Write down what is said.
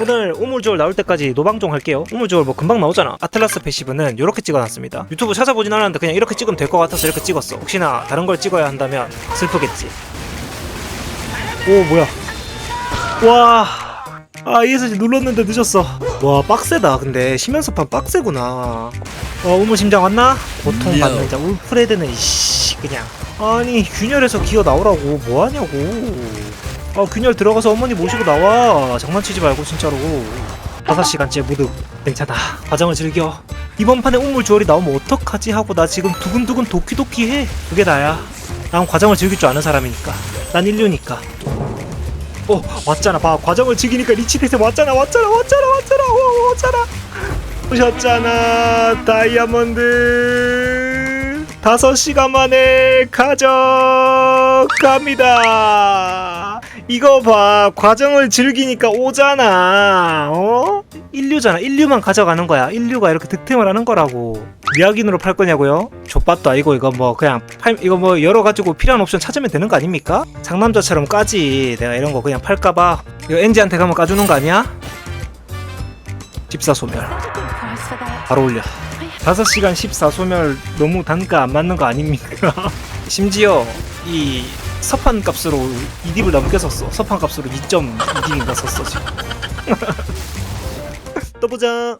오늘 우물주얼 나올 때까지 노방종 할게요 우물주얼 뭐 금방 나오잖아 아틀라스 패시브는 이렇게 찍어놨습니다 유튜브 찾아보진 않았는데 그냥 이렇게 찍으면 될 것 같아서 이렇게 찍었어 혹시나 다른 걸 찍어야 한다면 슬프겠지 오 뭐야 와 아, ESC 눌렀는데 늦었어. 와, 빡세다. 근데 심연섭판 빡세구나. 어, 우물 심장 왔나? 고통 받는 자 울프레드는 이씨 그냥. 아니 균열에서 기어 나오라고 뭐 하냐고. 아 균열 들어가서 어머니 모시고 나와. 장난치지 말고 진짜로. 5시간째 무득 괜찮아. 과정을 즐겨. 이번 판에 우물 주얼이 나오면 어떡하지 하고 나 지금 두근두근 도키도키해. 그게 나야. 난 과정을 즐길 줄 아는 사람이니까. 난 인류니까. 어 왔잖아 봐 과정을 즐기니까 리치넷에 왔잖아 왔잖아 왔잖아 왔잖아 와, 왔잖아 오셨잖아 다이아몬드 다섯 시간 만에 가져갑니다. 이거 봐. 과정을 즐기니까 오잖아. 어? 인류잖아. 인류만 가져가는 거야. 인류가 이렇게 득템을 하는 거라고. 미약인으로 팔 거냐고요? 족밥도 아니고 이거 뭐 그냥 팔 이거 뭐 열어 가지고 필요한 옵션 찾으면 되는 거 아닙니까? 상남자처럼 까지 내가 이런 거 그냥 팔까봐. 이거 엔지한테 가면 까주는 거 아니야? 집사소멸. 바로 올려 5시간 14소멸 너무 단가 안 맞는 거 아닙니까? 심지어 이 서판 값으로 2딥을 넘게 썼어. 서판 값으로 2.2딥인가 썼어 지금. 또 보자